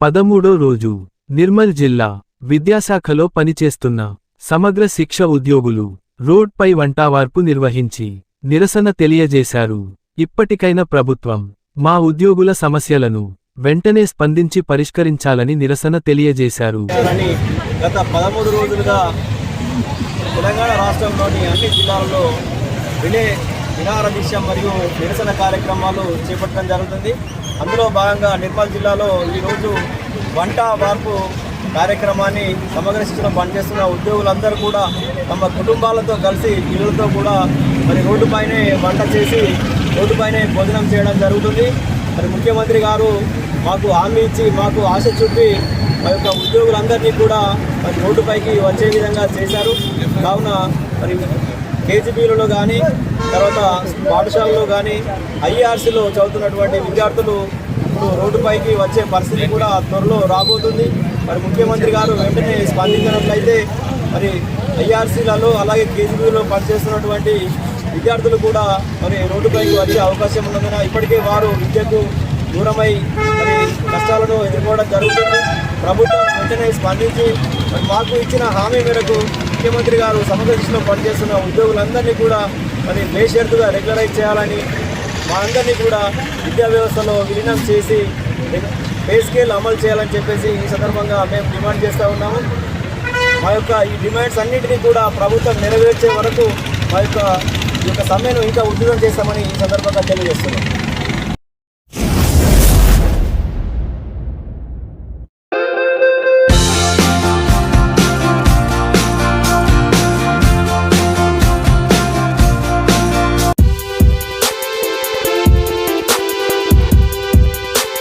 పదమూడో రోజు నిర్మల్ జిల్లా విద్యాశాఖలో పనిచేస్తున్న సమగ్ర శిక్ష ఉద్యోగులు రోడ్పై వంటావార్పు నిర్వహించి నిరసన తెలియజేశారు. ఇప్పటికైనా ప్రభుత్వం మా ఉద్యోగుల సమస్యలను వెంటనే స్పందించి పరిష్కరించాలని నిరసన తెలియజేశారు. గత పదమూడు రోజులుగా తెలంగాణ రాష్ట్రంలోని అన్ని జిల్లాలలో విలే వినార దీక్ష మరియు నిరసన కార్యక్రమాలు చేపట్టడం జరుగుతుంది. అందులో భాగంగా నిర్మల్ జిల్లాలో ఈరోజు వంట వార్పు కార్యక్రమాన్ని సమగ్ర శిక్షణ పనిచేస్తున్న ఉద్యోగులందరూ కూడా తమ కుటుంబాలతో కలిసి పిల్లలతో కూడా మరి రోడ్డుపైనే వంట చేసి రోడ్డుపైనే భోజనం చేయడం జరుగుతుంది. మరి ముఖ్యమంత్రి గారు మాకు హామీ ఇచ్చి మాకు ఆశ చూపి మా యొక్క ఉద్యోగులందరినీ కూడా మరి రోడ్డుపైకి వచ్చే విధంగా చేశారు. కావున మరి కేజీబీలలో కానీ తర్వాత పాఠశాలలో కానీ ఐఆర్సీలో చదువుతున్నటువంటి విద్యార్థులు ఇప్పుడు రోడ్డుపైకి వచ్చే పరిస్థితి కూడా త్వరలో రాబోతుంది. మరి ముఖ్యమంత్రి గారు వెంటనే స్పందించినట్లయితే మరి ఐఆర్సీలలో అలాగే కేజీబీలో పనిచేస్తున్నటువంటి విద్యార్థులు కూడా మరి రోడ్డుపైకి వచ్చే అవకాశం ఉన్నందున ఇప్పటికే వారు విద్యకు దూరమై మరి కష్టాలను ఎదుర్కోవడం జరుగుతుంది. ప్రభుత్వం వెంటనే స్పందించి మరి మాకు ఇచ్చిన హామీ మేరకు ముఖ్యమంత్రి గారు సమగ్ర దృష్టిలో పనిచేస్తున్న ఉద్యోగులందరినీ కూడా మరి బేషరతుగా రెగ్యులరైజ్ చేయాలని మా అందరినీ కూడా విద్యా వ్యవస్థలో విలీనం చేసి పే స్కేల్ అమలు చేయాలని చెప్పేసి ఈ సందర్భంగా మేము డిమాండ్ చేస్తూ ఉన్నాము. మా యొక్క ఈ డిమాండ్స్ అన్నింటినీ కూడా ప్రభుత్వం నెరవేర్చే వరకు మా యొక్క ఈ యొక్క సమ్మెను ఇంకా ఉధృతం చేస్తామని ఈ సందర్భంగా తెలియజేస్తున్నాం.